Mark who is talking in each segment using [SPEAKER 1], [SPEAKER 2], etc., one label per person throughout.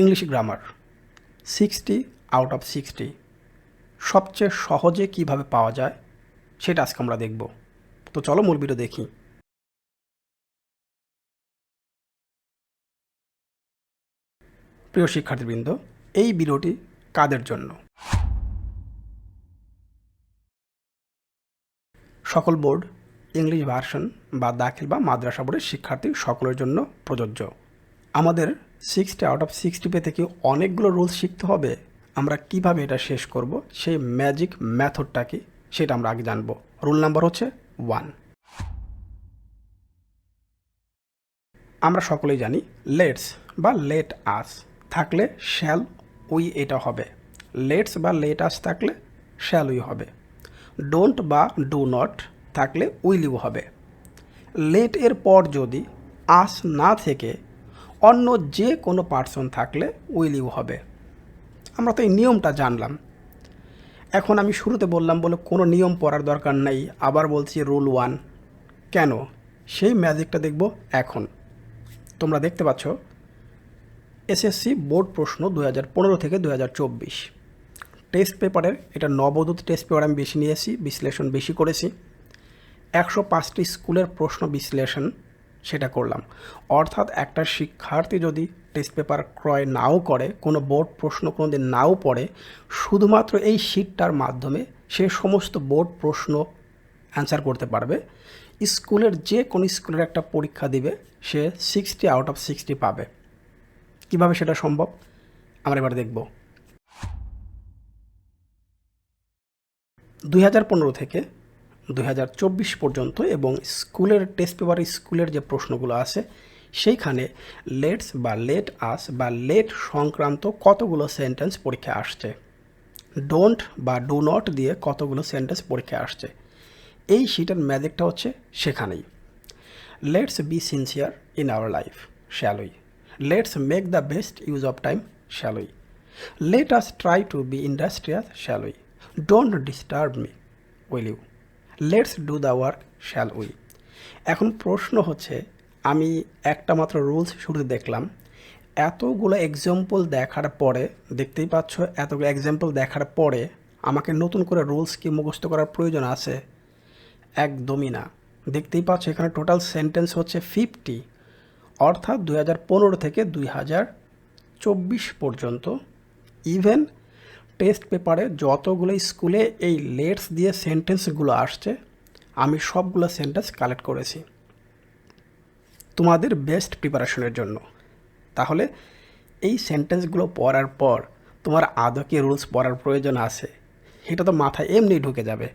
[SPEAKER 1] English grammar sixty out of sixty সবচেয়ে সহজে কীভাবে পাওয়া যায় সেটা আজকে আমরা দেখব। তো চলো মূল ভিডিও দেখি। প্রিয় শিক্ষার্থীবৃন্দ, এই ভিডিওটি কাদের জন্য? সকল বোর্ড ইংলিশ ভার্সন বা দাখিল বা মাদ্রাসা বোর্ডের শিক্ষার্থী সকলের জন্য প্রযোজ্য। আমাদের সিক্সটি আউট অফ সিক্সটি পেতে কি অনেকগুলো রুলস শিখতে হবে? আমরা কীভাবে এটা শেষ করব? সেই ম্যাজিক ম্যাথডটা কি? সেটা আমরা আগে জানব। রুল নাম্বার হচ্ছে ওয়ান আমরা সকলেই জানি লেটস বা লেট আস থাকলে শ্যাল উই এটা হবে। লেটস বা লেট আস থাকলে শ্যাল উই হবে। ডোন্ট বা ডু নট থাকলে উইলিও হবে। লেট এর পর যদি আস না থেকে অন্য যে কোনো পার্সন থাকলে উইলিও হবে। আমরা তো এই নিয়মটা জানলাম। এখন আমি শুরুতে বললাম বলে কোনো নিয়ম পড়ার দরকার নেই, আবার বলছি রুল ওয়ান কেন? সেই ম্যাজিকটা দেখব এখন। তোমরা দেখতে পাচ্ছ এসএসসি বোর্ড প্রশ্ন দু হাজার পনেরো থেকে দু হাজার চব্বিশ। টেস্ট পেপারের এটা নবদূত টেস্ট পেপার আমি বেশি নিয়েছি, বিশ্লেষণ বেশি করেছি। একশো পাঁচটি স্কুলের প্রশ্ন বিশ্লেষণ সেটা করলাম। অর্থাৎ একটা শিক্ষার্থী যদি টেস্ট পেপার ক্রয় নাও করে, কোনো বোর্ড প্রশ্ন কোনো দিন নাও পড়ে, শুধুমাত্র এই শিটটার মাধ্যমে সে সমস্ত বোর্ড প্রশ্ন অ্যান্সার করতে পারবে। স্কুলের যে কোনো স্কুলের একটা পরীক্ষা দিবে, সে সিক্সটি আউট অফ সিক্সটি পাবে। কীভাবে সেটা সম্ভব? আমরা এবার দেখব। দুই হাজার পনেরো থেকে দু হাজার চব্বিশ পর্যন্ত এবং স্কুলের, টেস্ট পেপার স্কুলের যে প্রশ্নগুলো আছে, সেইখানে লেটস বা লেট আস বা লেট সংক্রান্ত কতগুলো সেন্টেন্স পরীক্ষা আসছে। ডোন্ট বা ডু নট দিয়ে কতগুলো সেন্টেন্স পরীক্ষা আসছে। এই শিটের ম্যাজিকটা হচ্ছে সেখানেই। Let's be sincere in our life shall we let's make the best use of time shall we let us try to be industrious shall we don't disturb me, will you. Let's do the work shall we এখন প্রশ্ন হচ্ছে, আমি একটা মাত্র rules শুরুতে দেখলাম। এতগুলো example দেখার পরে, দেখতেই পাচ্ছ, এতগুলো এক্সাম্পল দেখার পরে আমাকে নতুন করে রুলস কি মুখস্থ করার প্রয়োজন আছে? একদমই না। দেখতেই পাচ্ছ, এখানে টোটাল সেন্টেন্স হচ্ছে ফিফটি অর্থাৎ দুই হাজার পনেরো থেকে দুই হাজার চব্বিশ পর্যন্ত ইভেন টেস্ট পেপারে যতগুলো স্কুলে এই লেটস দিয়ে সেন্টেন্সগুলো আসছে, আমি সবগুলো সেন্টেন্স কালেক্ট করেছি। তোমাদের বেস্ট প্রিপারেশনের জন্য। তাহলে এই সেন্টেন্সগুলো পড়ার পর তোমার আদৌ কি রুলস পড়ার প্রয়োজন আছে। এটা তো মাথায় এমনি ঢুকে যাবে।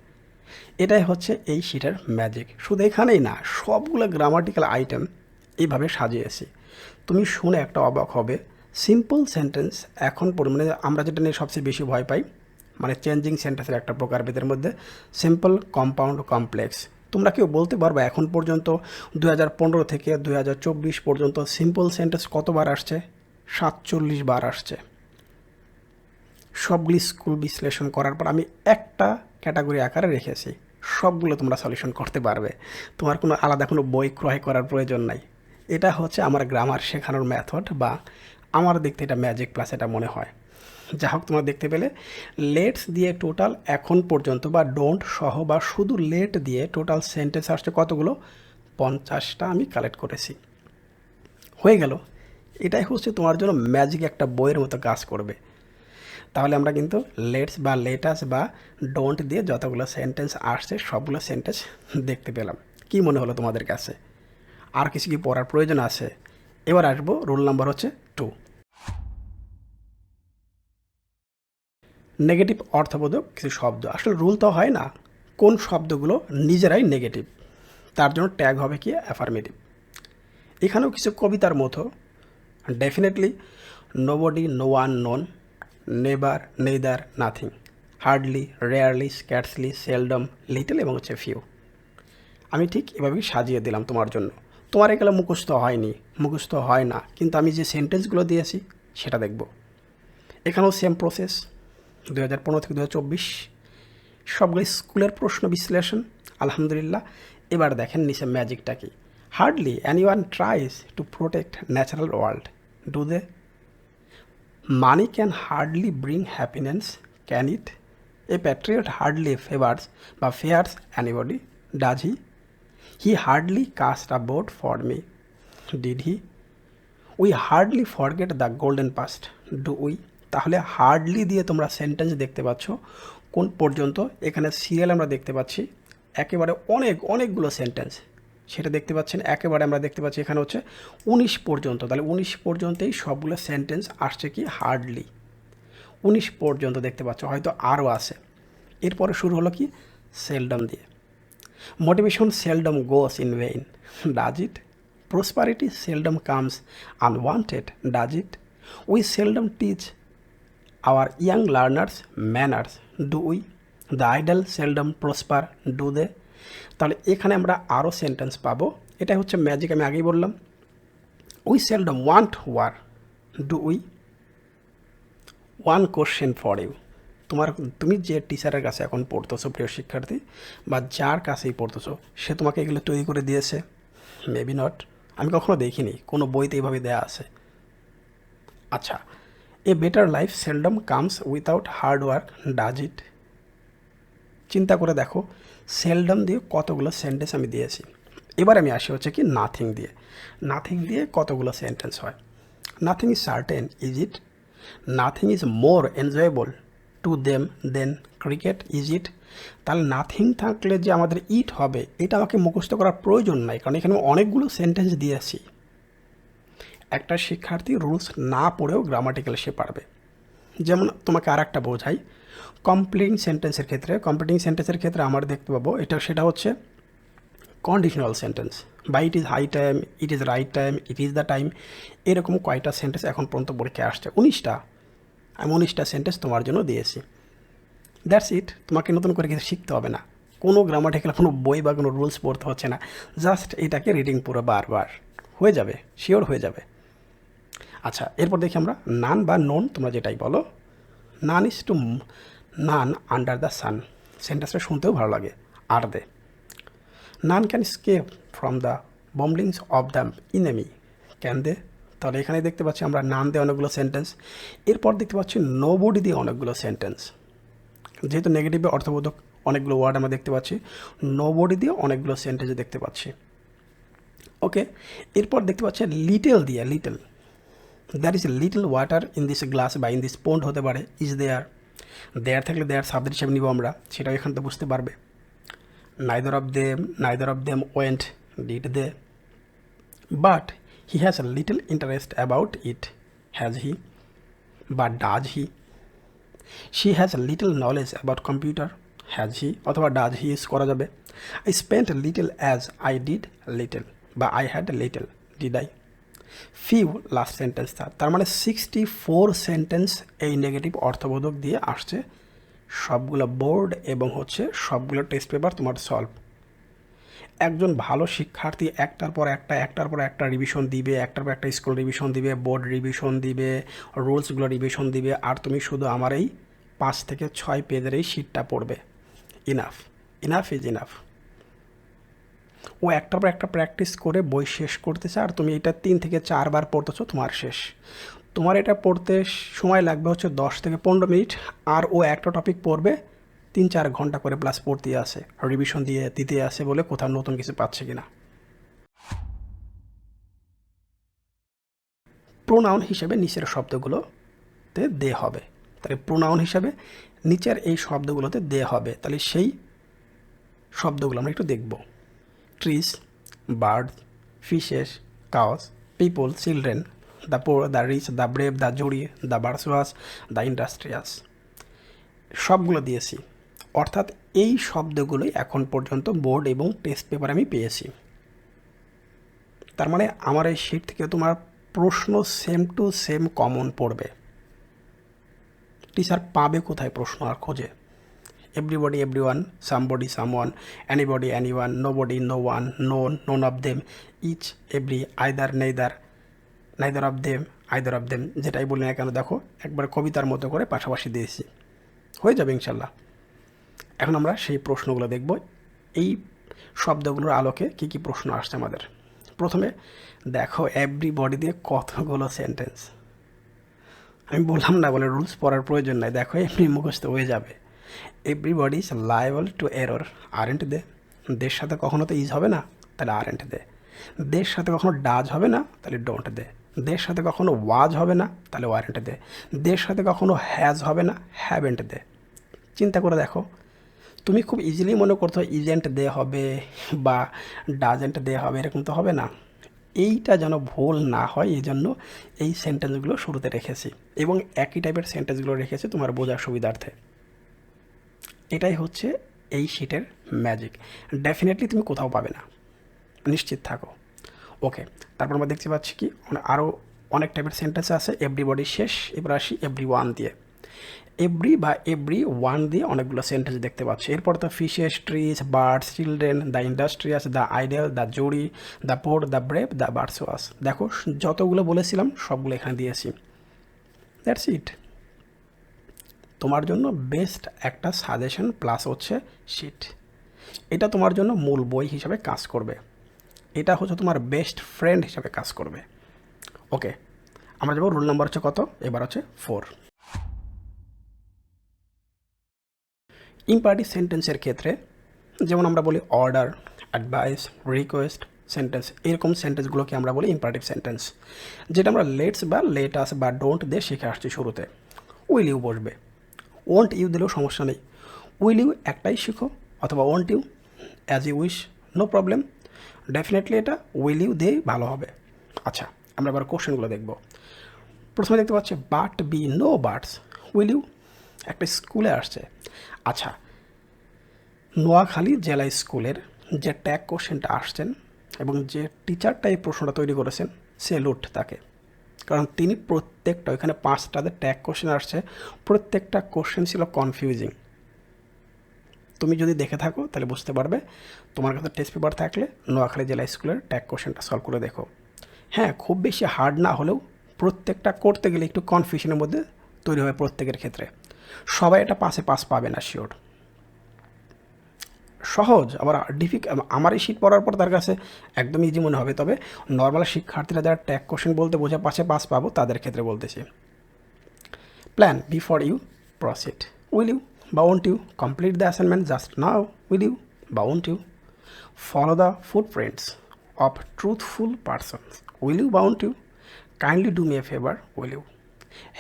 [SPEAKER 1] এটাই হচ্ছে এই শিটের ম্যাজিক শুধু এখানেই না, সবগুলো গ্রামাটিক্যাল আইটেম এইভাবে সাজিয়েছি। তুমি শুনে একটা অবাক হবে সিম্পল সেন্টেন্স এখন মানে আমরা যেটা নিয়ে সবচেয়ে বেশি ভয় পাই মানে চেঞ্জিং সেন্টেন্সের একটা প্রকারভেদের মধ্যে সিম্পল কম্পাউন্ড কমপ্লেক্স তোমরা কেউ বলতে পারবে এখন পর্যন্ত দু হাজার পনেরো থেকে দু হাজার চব্বিশ পর্যন্ত সিম্পল সেন্টেন্স কতবার আসছে? সাতচল্লিশ বার আসছে। সবগুলি স্কুল বিশ্লেষণ করার পর আমি একটা ক্যাটাগরি আকারে রেখেছি, সবগুলো তোমরা সলিউশন করতে পারবে। তোমার কোনো আলাদা কোনো বই ক্রয় করার প্রয়োজন নাই। এটা হচ্ছে আমার গ্রামার শেখানোর মেথড বা আমার দেখতে এটা ম্যাজিক প্লাস এটা মনে হয়। যা হোক, তোমরা দেখতে পেলে। লেটস দিয়ে টোটাল এখন পর্যন্ত বা ডোন্ট সহ বা শুধু লেট দিয়ে টোটাল সেন্টেন্স আসছে কতগুলো? পঞ্চাশটা আমি কালেক্ট করেছি। হয়ে গেল। এটাই হচ্ছে তোমার জন্য ম্যাজিক একটা বইয়ের মতো কাজ করবে। তাহলে আমরা কিন্তু লেটস বা লেটাস বা ডোন্ট দিয়ে যতগুলো সেন্টেন্স আসছে, সবগুলো সেন্টেন্স দেখতে পেলাম। কি মনে হলো তোমাদের কাছে? আর কিছু কি পড়ার প্রয়োজন আছে? এবার আসব রোল নাম্বার হচ্ছে টু। নেগেটিভ অর্থবোধক কিছু শব্দ। আসলে রুল তো হয় না, কোন শব্দগুলো নিজেরাই নেগেটিভ, তার জন্য ট্যাগ হবে কি অ্যাফার্মেটিভ। এখানেও কিছু কবিতার মতো, definitely nobody no one none never neither nothing hardly rarely scarcely seldom little এবং হচ্ছে ফিউ আমি ঠিক এভাবেই সাজিয়ে দিলাম তোমার জন্য। তোমার এগুলো মুখস্থ হয়নি, মুখস্থ হয় না। কিন্তু আমি যে সেন্টেন্সগুলো দিয়েছি, সেটা দেখব। এখানেও সেম প্রসেস দু হাজার পনেরো থেকে দু হাজার চব্বিশ। সবগুলো স্কুলের প্রশ্ন বিশ্লেষণ, আলহামদুলিল্লাহ। এবার দেখেন নিচে ম্যাজিকটা কি। Hardly anyone tries to protect natural world do they money can hardly bring happiness can it a patriot hardly favours বা fears anybody does he he hardly cast a vote for me did he we hardly forget the golden past do we তাহলে hardly দিয়ে তোমরা sentence দেখতে পাচ্ছ। কোন পর্যন্ত? এখানে serial আমরা দেখতে পাচ্ছি। একেবারে অনেক, অনেকগুলো সেন্টেন্স সেটা দেখতে পাচ্ছেন, একেবারে আমরা দেখতে পাচ্ছি এখানে হচ্ছে উনিশ পর্যন্ত। তাহলে উনিশ পর্যন্তই সবগুলো সেন্টেন্স আসছে কি হার্ডলি উনিশ পর্যন্ত দেখতে পাচ্ছ, হয়তো আরও আছে। এরপরে শুরু হলো কি? সেলডম দিয়ে। Motivation seldom goes in vain does it prosperity seldom comes unwanted does it we seldom teach our young learners manners do we the idle seldom prosper do they তাহলে এখানে আমরা আরও সেন্টেন্স পাবো। এটা হচ্ছে ম্যাজিক আমি আগেই বললাম। We seldom want war do we one question for you তোমার তুমি যে টিচারের কাছে এখন পড়তেছো প্রিয় শিক্ষার্থী, বা যার কাছেই পড়তেছো, সে তোমাকে এগুলো তৈরি করে দিয়েছে? মেবি নট আমি কখনো দেখিনি, কোনো বইতে এইভাবে দেয়া আছে। আচ্ছা a better life seldom comes without hard work does it চিন্তা করে দেখো সেলডম দিয়ে কতগুলো সেন্টেন্স আমি দিয়েছি। এবার আমি আসি হচ্ছে কি নাথিং দিয়ে। নাথিং দিয়ে কতগুলো সেন্টেন্স হয়? Nothing is certain is it nothing is more enjoyable to them then cricket is it তাহলে নাথিং থাকলে যে আমাদের ইট হবে, এটা আমাকে মুখস্থ করার প্রয়োজন নাই, কারণ এখানে অনেকগুলো সেন্টেন্স দিয়েছি একটা শিক্ষার্থী রুলস না পড়েও গ্রামাটিক্যাল সে পারবে। যেমন তোমাকে আর একটা বোঝাই কমপ্লিটিং সেন্টেন্সের ক্ষেত্রে কমপ্লিটিং সেন্টেন্সের ক্ষেত্রে আমরা দেখতে পাবো, এটা সেটা হচ্ছে কন্ডিশনাল সেন্টেন্স বা it is high time it is right time it is the time এরকম কয়টা সেন্টেন্স এখন পর্যন্ত পরীক্ষায় আসছে, উনিশটা। আমি উনিশটা সেন্টেন্স তোমার জন্য দিয়েছি। দ্যাটস ইট তোমাকে নতুন করে কিছু শিখতে হবে না। কোনো গ্রামাটিক্যাল কোনো বই বা কোনো রুলস পড়তে হচ্ছে না। জাস্ট এটাকে রিডিং পুরো বারবার। হয়ে যাবে। শিওর হয়ে যাবে। আচ্ছা এরপর দেখি আমরা নান বা নন তোমরা যেটাই বলো। None is to none under the sun সেন্টেন্সটা শুনতেও ভালো লাগে। আর they. None can escape from the bombings of the enemy can they তাহলে এখানে দেখতে পাচ্ছি আমরা নাম দিয়ে অনেকগুলো সেন্টেন্স এরপর দেখতে পাচ্ছি নো বডি দিয়ে অনেকগুলো সেন্টেন্স যেহেতু নেগেটিভে অর্থবোধক অনেকগুলো ওয়ার্ড আমরা দেখতে পাচ্ছি নো বডি দিয়ে অনেকগুলো সেন্টেন্স দেখতে পাচ্ছি। ওকে এরপর দেখতে পাচ্ছি লিটেল দিয়ে little there is little water in this glass বা ইন দিস পন্ড হতে পারে ইজ দেয়ার দেয়ার থাকলে দেয়ার সাবজেক্ট হিসেবে নিব আমরা, সেটাও এখান থেকে বুঝতে পারবে। Neither of them neither of them went did they but he has little interest about it has he বা does he she has little knowledge about computer has he অথবা ডাজ হি ইউজ করা যাবে? I spent little as I did little বা I had little did I few last sentence তার তার মানে sixty four sentence এই negative অর্থবোধক দিয়ে আসছে। সবগুলো বোর্ড এবং হচ্ছে সবগুলো টেস্ট পেপার তোমার সলভ একজন ভালো শিক্ষার্থী একটার পর একটা, একটার পর একটা রিভিশন দিবে, একটার পর একটা স্কুল রিভিশন দিবে বোর্ড রিভিশন দিবে রুলসগুলো রিভিশন দিবে, আর তুমি শুধু আমার এই পাঁচ থেকে ছয় পেজের এই শিটটা পড়বে। ইনাফ ইনাফ ইজ ইনাফ ও একটার পর একটা প্র্যাকটিস করে বই শেষ করতেছে, আর তুমি এটা তিন থেকে চারবার পড়তেছো, তোমার শেষ। তোমার এটা পড়তে সময় লাগবে হচ্ছে দশ থেকে পনেরো মিনিট, আর ও একটা টপিক পড়বে তিন চার ঘণ্টা করে প্লাস পড়তে আসে। রিভিশন দিয়ে, দিতে আসে বলে কোথাও নতুন কিছু পাচ্ছে কিনা। প্রোনাউন হিসেবে নিচের শব্দগুলোতে দে হবে। তাহলে প্রোনাউন হিসাবে নিচের এই শব্দগুলোতে দে হবে। তাহলে সেই শব্দগুলো আমরা একটু দেখব। Trees birds fishes cows people children the poor the rich the brave the jury the bourgeois the industrious সবগুলো দিয়েছি। অর্থাৎ এই শব্দগুলোই এখন পর্যন্ত বোর্ড এবং টেস্ট পেপার আমি পেয়েছি। তার মানে আমার এই শিট থেকে তোমার প্রশ্ন সেম টু সেম কমন পড়বে। টিচার পাবে কোথায় প্রশ্ন আর খোঁজে? Everybody everyone somebody someone anybody anyone nobody no one none none of them each every either neither neither of them either of them যেটাই বলি না কেন, দেখো, একবার কবিতার মতো করে পাশাপাশি দিয়েছি। হয়ে যাবে ইনশাল্লাহ। এখন আমরা সেই প্রশ্নগুলো দেখব। এই শব্দগুলোর আলোকে কী কী প্রশ্ন আসছে আমাদের? প্রথমে দেখো এভরি বডি দিয়ে কতগুলো সেন্টেন্স আমি বললাম না, বলে রুলস পড়ার প্রয়োজন নাই। দেখো এমনি মুখস্থ হয়ে যাবে। Everybody is liable to error aren't they দের সাথে কখনো তো ইজ হবে না, তাহলে আরেন্ট দে দের সাথে কখনো ডাজ হবে না, তাহলে ডোন্ট দে দের সাথে কখনো ওয়াজ হবে না, তাহলে ওয়ারেন্ট দে দের সাথে কখনো হ্যাজ হবে না হ্যাভেন্ট দে চিন্তা করে দেখো। তুমি খুব ইজিলি মনে করছ ইজেন্ট দে হবে বা ডাজেন্ট দে হবে, এরকম তো হবে না। এইটা যেন ভুল না হয় এই জন্য এই সেন্টেন্সগুলো শুরুতে রেখেছি এবং একই টাইপের সেন্টেন্সগুলো রেখেছি তোমার বোঝার সুবিধার্থে। এটাই হচ্ছে এই শিটের ম্যাজিক ডেফিনেটলি তুমি কোথাও পাবে না। নিশ্চিত থাকো। ওকে তারপর আমরা দেখতে পাচ্ছি কি আরও অনেক টাইপের সেন্টেন্স আছে এভরিবডি শেষ, এবার আসি এভরি ওয়ান দিয়ে। এভরি বা এভরি ওয়ান দিয়ে অনেকগুলো সেন্টেন্স দেখতে পাচ্ছি। এরপর তো fishes trees birds children the industrious the ideal the jury the poor the brave the bourgeois দেখো, যতগুলো বলেছিলাম, সবগুলো এখানে দিয়েছি। দ্যাটস ইট তোমার জন্য বেস্ট একটা সাজেশন প্লাস হচ্ছে শিট এটা তোমার জন্য মূল বই হিসাবে কাজ করবে। এটা হচ্ছে তোমার বেস্ট ফ্রেন্ড হিসাবে কাজ করবে। ওকে আমরা যাব রুল নাম্বার হচ্ছে কত? এবার হচ্ছে ফোর ইম্পার্টি সেন্টেন্সের ক্ষেত্রে, যেমন আমরা বলি অর্ডার অ্যাডভাইস রিকোয়েস্ট সেন্টেন্স এরকম সেন্টেন্সগুলোকে আমরা বলি ইম্পারেটিভ সেন্টেন্স যেটা আমরা লেটস বা লেটাস বা ডোন্ট দিয়ে শিখে আসছি শুরুতে। উইল ইউ বসবে? ওন্ট ইউ দিলেও সমস্যা নেই। উইল ইউ একটাই শিখো অথবা won't you as you wish no problem definitely এটা উইল ইউ দিয়ে ভালো হবে। আচ্ছা আমরা এবার কোশ্চেনগুলো দেখব। প্রথমে দেখতে পাচ্ছি but be no buts will you একটা স্কুলে আসছে। আচ্ছা। নোয়াখালী জেলা স্কুলের যে ট্যাগ কোশ্চেনটা আসছেন এবং যে টিচারটা এই প্রশ্নটা তৈরি করেছেন, সে লুট তাকে। কারণ তিনি প্রত্যেকটা, ওইখানে পাঁচটাতে ট্যাগ কোশ্চেন আসছে, প্রত্যেকটা কোশ্চেন ছিল কনফিউজিং তুমি যদি দেখে থাকো, তাহলে বুঝতে পারবে, তোমার কাছে টেস্ট পেপার থাকলে নোয়াখালী জেলা স্কুলের ট্যাগ কোশ্চেনটা সলভ করে দেখো। হ্যাঁ খুব বেশি হার্ড না হলেও প্রত্যেকটা করতে গেলে একটু কনফিউশনের মধ্যে তৈরি হয় প্রত্যেকের ক্ষেত্রে। সবাই এটা পাশে পাস পাবে না শিওর সহজ, আবার ডিফিক আমার এই শীত পড়ার পর তার কাছে একদম ইজি মনে হবে। তবে নর্মাল শিক্ষার্থীরা যারা ট্যাগ কোশ্চেন বলতে বোঝা, পাশে পাস পাবো, তাদের ক্ষেত্রে বলতেছি। Plan before you proceed will you বা won't you complete the assignment just now will you বা won't you follow the footprints of truthful persons will you বা won't you kindly do me a favour will you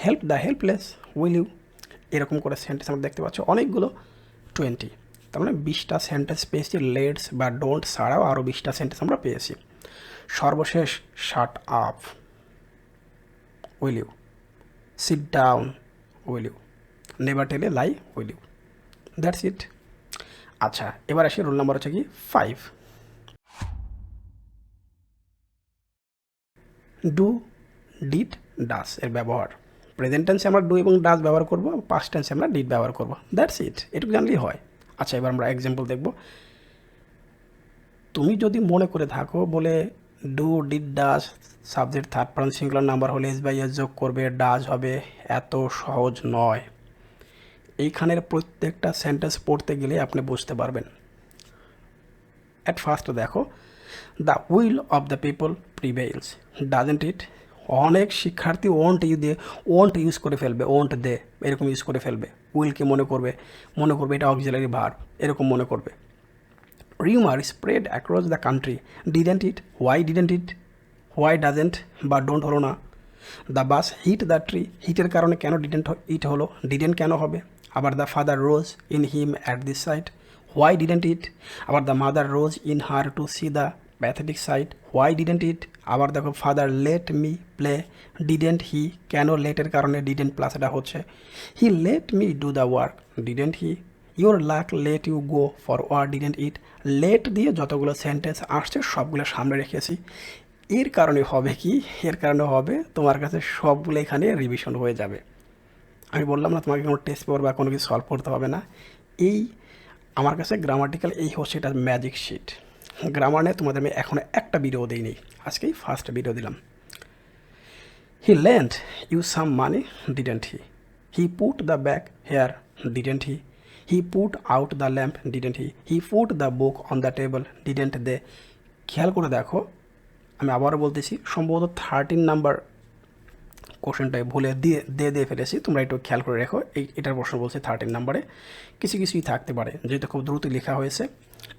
[SPEAKER 1] help the helpless will you এরকম করে sentence আমরা দেখতে পাচ্ছি। অনেকগুলো twenty তার মানে বিশটা সেন্টেন্স পেয়েছি লেটস বা ডোন্ট ছাড়াও আরও বিশটা সেন্টেন্স আমরা পেয়েছি। সর্বশেষ shut up will you sit down will you never tell a lie will you that's it আচ্ছা এবার আসি রোল নাম্বার হচ্ছে কি? ফাইভ ডু ডিড ডাস এর ব্যবহার। প্রেজেন্ট টেন্সে আমরা ডু এবং ডাস ব্যবহার করব পাস্ট টেন্সে আমরা ডিড ব্যবহার করব। দ্যাটস ইট এটুকু জানলেই হয়। আচ্ছা এবার আমরা এক্সাম্পল দেখব। তুমি যদি মনে করে থাকো বলে do did does subject third person singular number হলে এস বাই এস যোগ করবে ডাস হবে, এত সহজ নয়। এইখানের প্রত্যেকটা সেন্টেন্স পড়তে গেলে আপনি বুঝতে পারবেন। অ্যাট ফার্স্ট দেখো the will of the people prevails doesn't it অনেক শিক্ষার্থী ওন্ট ইউ দিয়ে ওন্ট ইউজ করে ফেলবে ওন্ট দে, এরকম ইউজ করে ফেলবে। উইলকে মনে করবে? মনে করবে এটা অক্সিলারি ভার এরকম মনে করবে। Rumour spread across the country didn't it why didn't it why doesn't বা ডোন্ট হলো না। The bus hit the tree হিটের কারণে কেন ডিডেন্ট ইট হলো? ডিডেন্ট কেন হবে? আবার the father rose in him at this side why didn't it আবার the mother rose in her to see the pathetic side why didn't it আবার দেখো father let me play didn't he কেন লেটের কারণে didn't plus এটা হচ্ছে? He let me do the work didn't he your luck let you go for war didn't it let দিয়ে যতগুলো sentence আসছে, সবগুলো সামনে রেখেছি। এর কারণে হবে কি? এর কারণে হবে তোমার কাছে সবগুলো এখানে রিভিশন হয়ে যাবে। আমি বললাম না তোমাকে কোনো টেস্ট পেপার বা কোনো কিছু সলভ করতে হবে না। এই, আমার কাছে গ্রামাটিক্যাল এই হচ্ছে এটা ম্যাজিক শিট গ্রামার নিয়ে তোমাদের আমি এখনও একটা ভিডিও দিইনি। আজকেই ফার্স্ট ভিডিও দিলাম। He lend you some money didn't he he put the bag here didn't he he put out the lamp didn't he he put the book on the table didn't they খেয়াল করে দেখো, আমি আবারও বলতেছি, সম্ভবত thirteen number কোশ্চেনটাই ভুলে দিয়ে দিয়ে দিয়ে ফেলেছি। তোমরা একটু খেয়াল করে রেখো, এই, এটার প্রশ্ন বলছে থার্টিন নাম্বারে কিছু, কিছুই থাকতে পারে, যেহেতু খুব দ্রুত লেখা হয়েছে।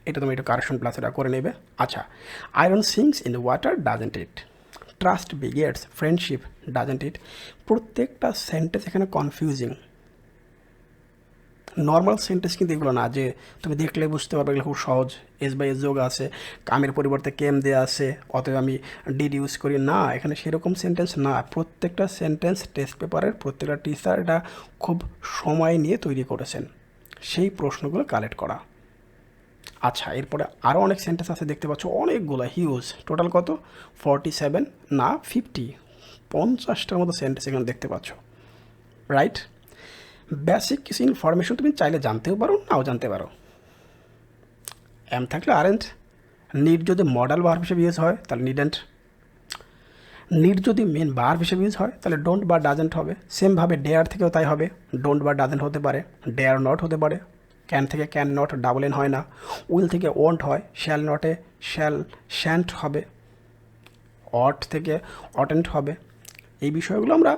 [SPEAKER 1] এটা তুমি একটু কারেকশন প্লাস এটা করে নেবে। আচ্ছা iron sinks in water doesn't it trust begets friendship doesn't it প্রত্যেকটা সেন্টেন্স এখানে কনফিউজিং নর্মাল সেন্টেন্স কিন্তু এগুলো না, যে তুমি দেখলে বুঝতে পারবে এগুলো খুব সহজ। এস বাই এস যোগ আছে, কামের পরিবর্তে কেম দেওয়া আছে, অতএব আমি ডিড ইউজ করি। না, এখানে সেরকম সেন্টেন্স না। প্রত্যেকটা সেন্টেন্স টেস্ট পেপারের প্রত্যেকটা টিচার এটা খুব সময় নিয়ে তৈরি করেছেন। সেই প্রশ্নগুলো কালেক্ট করা। আচ্ছা এরপরে আরও অনেক সেন্টেন্স আছে, দেখতে পাচ্ছ, অনেকগুলো হিউজ টোটাল কত? ফর্টি সেভেন না ফিফটি পঞ্চাশটার মতো সেন্টেন্স এখানে দেখতে পাচ্ছ রাইট বেসিক কিছু ইনফরমেশন তুমি চাইলে জানতেও পারো, নাও জানতে পারো। এম থাকলে আরেন্ট নিড যদি মডেল বার হিসেবে ইউজ হয়, তাহলে নিডেন্ট নিড যদি মেন বার হিসেবে ইউজ হয়, তাহলে ডোন্ট বা ডাজেন্ট হবে। সেমভাবে ডেয়ার থেকেও তাই হবে ডোন্ট বা ডাজেন্ট হতে পারে ডেয়ার নট হতে পারে। ক্যান থেকে ক্যান নট ডাবল এন হয় না। উইল থেকে ওন্ট হয় শ্যাল নটে শ্যাল শ্যান্ট হবে। অট থেকে অটেন্ট হবে। এই বিষয়গুলো আমরা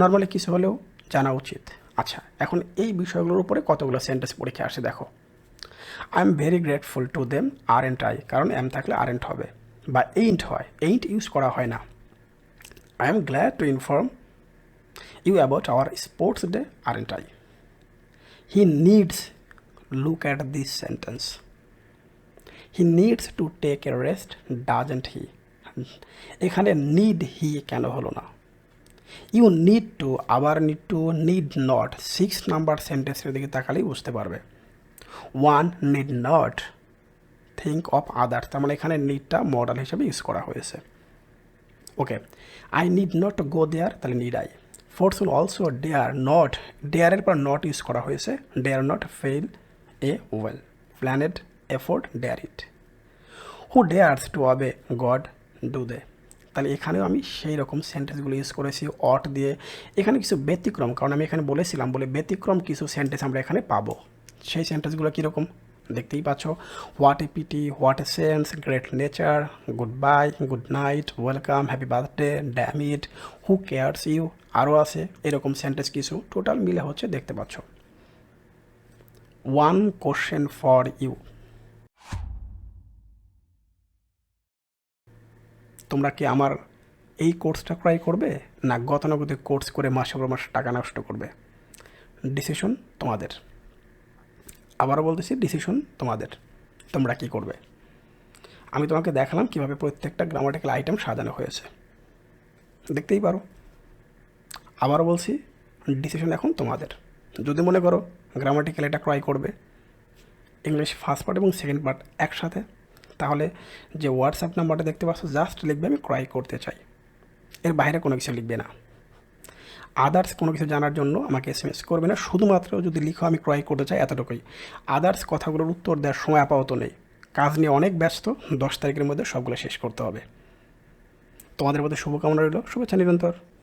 [SPEAKER 1] নর্মালি কিছু হলেও জানা উচিত। আচ্ছা এখন এই বিষয়গুলোর উপরে কতগুলো সেন্টেন্স পরীক্ষা আসে দেখো। I am very grateful to them aren't I কারণ এম থাকলে আর এন্ট হবে। বা এইন্ট হয় এইন্ট ইউজ করা হয় না। I am glad to inform you about our sports day aren't I he needs look at this sentence he needs to take a rest doesn't he এখানে need he কেন হলো না? You need to আবার need to need not six number সেন্টেন্সের দিকে তাকালেই বুঝতে পারবে। One need not think of others তার মানে এখানে নিডটা মডেল হিসেবে ইউজ করা হয়েছে। Okay I need not go there তাহলে need I fourth also dare not ডেয়ারের পর নট ইউজ করা হয়েছে dare not fail a well planned effort dare it who dares to obey God do they তাহলে এখানেও আমি সেই রকম সেন্টেন্সগুলো ইউজ করেছি অট দিয়ে। এখানে কিছু ব্যতিক্রম, কারণ আমি এখানে বলেছিলাম, বলে ব্যতিক্রম কিছু সেন্টেন্স আমরা এখানে পাবো। সেই সেন্টেন্সগুলো কীরকম? দেখতেই পাচ্ছ what a pity what a sense great nature good bye good night welcome happy birthday damn who cares you আরও আছে, এরকম সেন্টেন্স কিছু। টোটাল মিলে হচ্ছে, দেখতে পাচ্ছ। ওয়ান কোশ্চেন ফর ইউ তোমরা কি আমার এই কোর্সটা ক্রয় করবে? না, গতানুগতিক কোর্স করে মাসে পর মাসে টাকা নষ্ট করবে? ডিসিশন তোমাদের। আবারও বলতেছি ডিসিশন তোমাদের। তোমরা কি করবে? আমি তোমাকে দেখালাম কীভাবে প্রত্যেকটা গ্রামাটিক্যাল আইটেম সাজানো হয়েছে। দেখতেই পারো। আবারও বলছি ডিসিশন এখন তোমাদের। যদি মনে করো গ্রামাটিক্যাল এটা ক্রয় করবে ইংলিশ ফার্স্ট পার্ট এবং সেকেন্ড পার্ট একসাথে, তাহলে যে হোয়াটসঅ্যাপ নাম্বারটা দেখতে পাচ্ছ জাস্ট লিখবে, আমি ক্রয় করতে চাই। এর বাইরে কোনো কিছু লিখবে না। আদার্স কোনো কিছু জানার জন্য আমাকে এস এম এস করবে না, শুধুমাত্র যদি লিখো, আমি ক্রয় করতে চাই এতটুকুই। আদার্স কথাগুলোর উত্তর দেওয়ার সময় আপাতত নেই। কাজ নিয়ে অনেক ব্যস্ত, দশ তারিখের মধ্যে সবগুলো শেষ করতে হবে। তোমাদের মধ্যে শুভকামনা রইল, শুভেচ্ছা নিরন্তর।